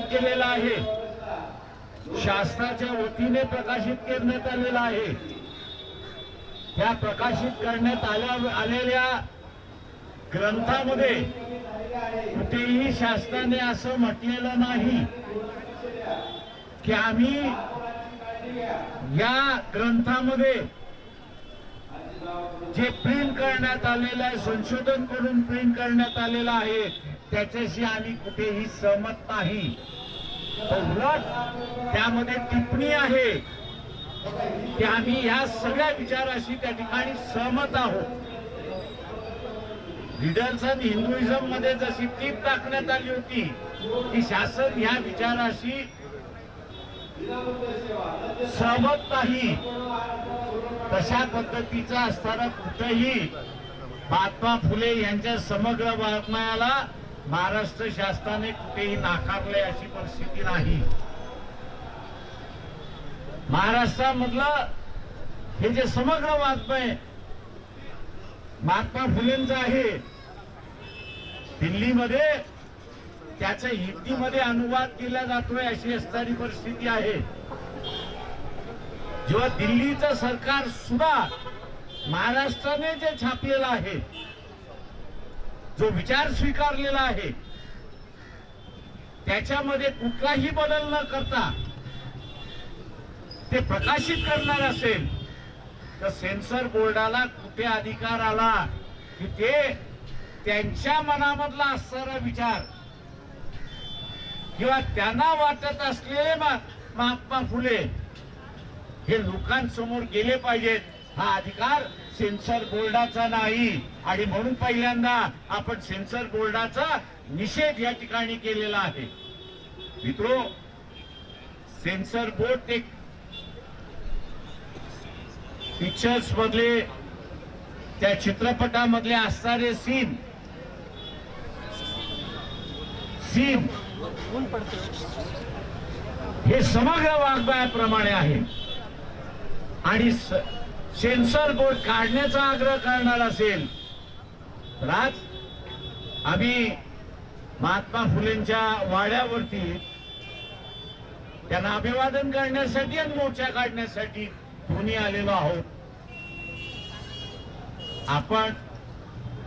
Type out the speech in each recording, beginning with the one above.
केलेला आहे. शासनाच्या वतीने प्रकाशित करण्यात आलेला आहे. त्या प्रकाशित करण्यात आल्या आलेल्या ग्रंथामध्ये कुठेही शासनाने असं म्हटलेलं नाही की आम्ही या ग्रंथामध्ये जे प्रिंट करण्यात आलेलं आहे संशोधन करून प्रिंट करण्यात आलेलं आहे त्याच्याशी आम्ही कुठेही सहमत नाही. उलट त्यामध्ये टिप्पणी आहे की आम्ही या सगळ्या विचाराशी त्या ठिकाणी सहमत आहोत. रिडल्सन हिंदुइझममध्ये जशी टीप टाकण्यात आली होती की शासन ह्या विचाराशी सहमत नाही. तशा पद्धतीचा असताना कुठेही महात्मा फुले यांच्या समग्र वाङ्मयाला महाराष्ट्र शासनाने कुठेही नाकारले अशी परिस्थिती नाही. महाराष्ट्रामधलं हे जे समग्र वाङ्मय महात्मा फुलेंचं आहे दिल्लीमध्ये त्याचा हिंदीमध्ये अनुवाद केला जातोय अशी असणारी परिस्थिती आहे. जेव्हा दिल्लीचं सरकार सुद्धा महाराष्ट्राने जे छापलेलं आहे जो विचार स्वीकारलेला आहे त्याच्यामध्ये कुठलाही बदल न करता ते प्रकाशित करणार असेल तर सेन्सर बोर्डाला कुठे अधिकार आला की ते त्यांच्या मनामधला असणारा विचार किंवा त्यांना वाटत असलेले महात्मा फुले हे लोकांसमोर गेले पाहिजेत. हा अधिकार सेन्सर बोर्डाचा नाही. आणि म्हणून पहिल्यांदा आपण सेन्सर बोर्डाचा निषेध या ठिकाणी केलेला आहे. मित्रो सेन्सर बोर्ड ते पिक्चर्स मधले त्या चित्रपटामधले असणारे सीन सीन हे समग्र वाङ्मयाप्रमाणे आहे. आणि सेन्सर बोर्ड काढण्याचा आग्रह करणार असेल तर आज आम्ही महात्मा फुलेंच्या वाड्यावरती त्यांना अभिवादन करण्यासाठी आणि मोर्चा काढण्यासाठी दोन्ही आलेलो आहोत. आपण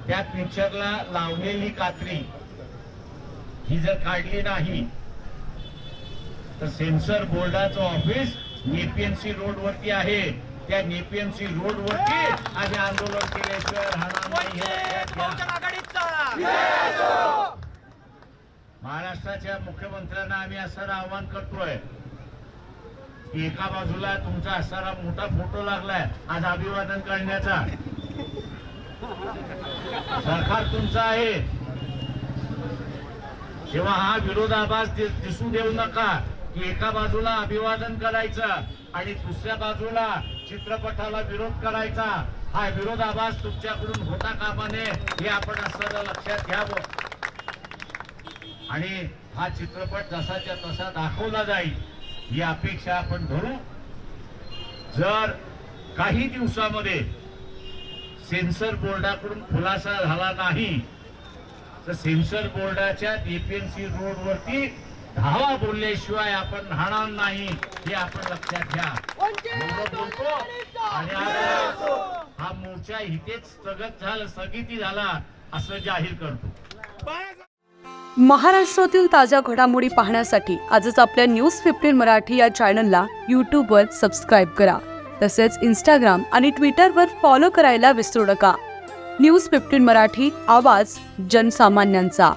त्या पिक्चरला लावलेली कात्री ही जर काढली नाही तर सेन्सर बोर्डाचं ऑफिस एपीएमसी रोड वरती आहे. त्या नेपीएमसी रोड वरती आम्ही आंदोलन केल्याशिवाय राहणार नाही महाराष्ट्राच्या मुख्यमंत्र्यांना आम्ही असं आवाहन करतोय की एका बाजूला तुमचा असणारा मोठा फोटो लागलाय आज अभिवादन करण्याचा. सरकार तुमचं आहे. तेव्हा हा विरोधाभास दिसू देऊ नका की एका बाजूला अभिवादन करायचं आणि दुसऱ्या बाजूला चित्रपटाला विरोध करायचा. हा विरोधाभास तुमच्याकडून होता कामा नये हे आपण असं लक्षात घ्यावं. आणि हा चित्रपट जसाच्या तसा दाखवला जाईल ही अपेक्षा आपण धरू. जर काही दिवसामध्ये सेन्सर बोर्डाकडून खुलासा झाला नाही तर सेन्सर बोर्डाच्या डीपीएमसी रोड वरती धावा बोलल्याशिवाय आपण राहणार नाही हे आपण लक्षात घ्या. आणि हा मोर्चा इथेच स्थगत झाला स्थगिती झाला असं जाहीर करतो. महाराष्ट्रातील ताज्या घडामोडी पाहण्यासाठी आजच आपल्या न्यूज फिफ्टीन मराठी या चॅनलला यूट्यूबवर सबस्क्राईब करा. तसेच इंस्टाग्राम आणि ट्विटरवर फॉलो करायला विसरू नका. न्यूज फिफ्टीन मराठी आवाज जनसामान्यांचा.